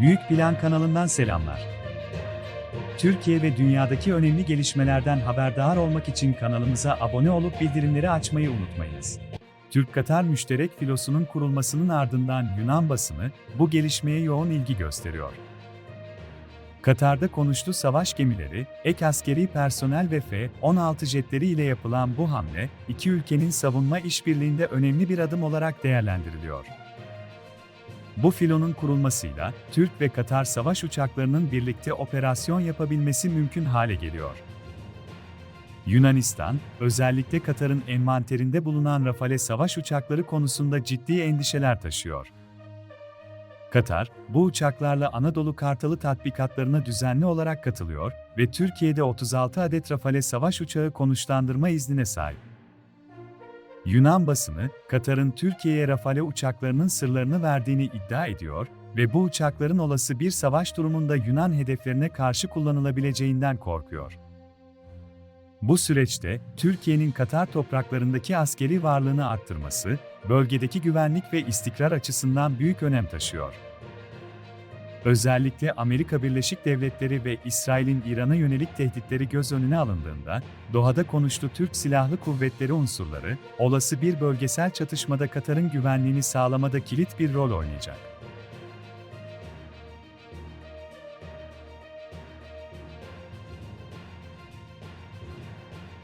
Büyük Plan kanalından selamlar. Türkiye ve dünyadaki önemli gelişmelerden haberdar olmak için kanalımıza abone olup bildirimleri açmayı unutmayınız. Türk-Katar müşterek filosunun kurulmasının ardından Yunan basını bu gelişmeye yoğun ilgi gösteriyor. Katar'da konuştu savaş gemileri, ek askeri personel ve F-16 jetleri ile yapılan bu hamle, iki ülkenin savunma işbirliğinde önemli bir adım olarak değerlendiriliyor. Bu filonun kurulmasıyla Türk ve Katar savaş uçaklarının birlikte operasyon yapabilmesi mümkün hale geliyor. Yunanistan, özellikle Katar'ın envanterinde bulunan Rafale savaş uçakları konusunda ciddi endişeler taşıyor. Katar, bu uçaklarla Anadolu Kartalı tatbikatlarına düzenli olarak katılıyor ve Türkiye'de 36 adet Rafale savaş uçağı konuşlandırma iznine sahip. Yunan basını, Katar'ın Türkiye'ye Rafale uçaklarının sırlarını verdiğini iddia ediyor ve bu uçakların olası bir savaş durumunda Yunan hedeflerine karşı kullanılabileceğinden korkuyor. Bu süreçte Türkiye'nin Katar topraklarındaki askeri varlığını arttırması, bölgedeki güvenlik ve istikrar açısından büyük önem taşıyor. Özellikle Amerika Birleşik Devletleri ve İsrail'in İran'a yönelik tehditleri göz önüne alındığında, Doha'da konuştu Türk Silahlı Kuvvetleri unsurları, olası bir bölgesel çatışmada Katar'ın güvenliğini sağlamada kilit bir rol oynayacak.